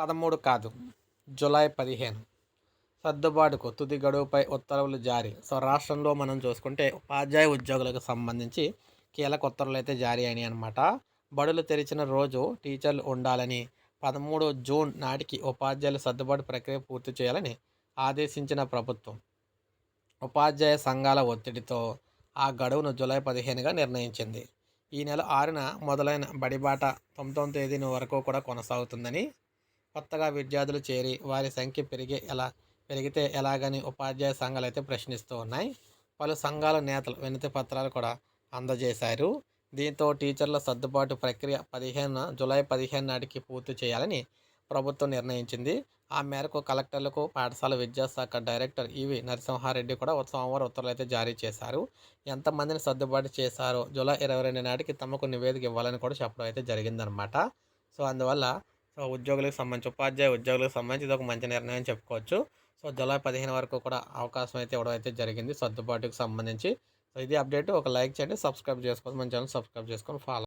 పదమూడు కాదు. జూలై పదిహేను. సర్దుబాటుకు తుది గడువుపై ఉత్తర్వులు జారీ. సో రాష్ట్రంలో మనం చూసుకుంటే ఉపాధ్యాయ ఉద్యోగులకు సంబంధించి కీలక ఉత్తర్వులు అయితే జారీ అయినాయి అనమాట బడులు తెరిచిన రోజు టీచర్లు ఉండాలని పదమూడు జూన్ నాటికి ఉపాధ్యాయుల సర్దుబాటు ప్రక్రియ పూర్తి చేయాలని ఆదేశించిన ప్రభుత్వం. ఉపాధ్యాయ సంఘాల ఒత్తిడితో ఆ గడువును జూలై పదిహేనుగా నిర్ణయించింది. ఈ నెల ఆరున మొదలైన బడిబాట తొమ్మిదవ తేదీన వరకు కూడా కొనసాగుతుందని కొత్తగా విద్యార్థులు చేరి వారి సంఖ్య పెరిగే ఎలా పెరిగితే ఎలాగని ఉపాధ్యాయ సంఘాలు అయితే ప్రశ్నిస్తూ ఉన్నాయి. పలు సంఘాల నేతలు వినతి పత్రాలు కూడా అందజేశారు. దీంతో టీచర్ల సర్దుబాటు ప్రక్రియ పదిహేను జూలై పదిహేను నాటికి పూర్తి చేయాలని ప్రభుత్వం నిర్ణయించింది. ఆ మేరకు కలెక్టర్లకు పాఠశాల విద్యాశాఖ డైరెక్టర్ ఈవి నరసింహారెడ్డి కూడా సోమవారం ఉత్తర్వులు అయితే జారీ చేశారు. ఎంతమందిని సర్దుబాటు చేశారో జూలై ఇరవై రెండు నాటికి తమకు నివేదిక ఇవ్వాలని కూడా చెప్పడం అయితే జరిగిందనమాట సో అందువల్ల సో ఉద్యోగులకు సంబంధించి ఉపాధ్యాయ ఉద్యోగులకు సంబంధించి ఇది ఒక మంచి నిర్ణయం చెప్పుకోవచ్చు. సో జూలై పదిహేను వరకు కూడా అవకాశం అయితే ఇవ్వడం అయితే జరిగింది. సర్దుబాటుకు సంబంధించి. సో ఇది అప్డేట్. ఒక లైక్ చేయండి సబ్స్క్రైబ్ చేసుకోండి. మన ఛానల్ సబ్స్క్రైబ్ చేసుకొని ఫాలో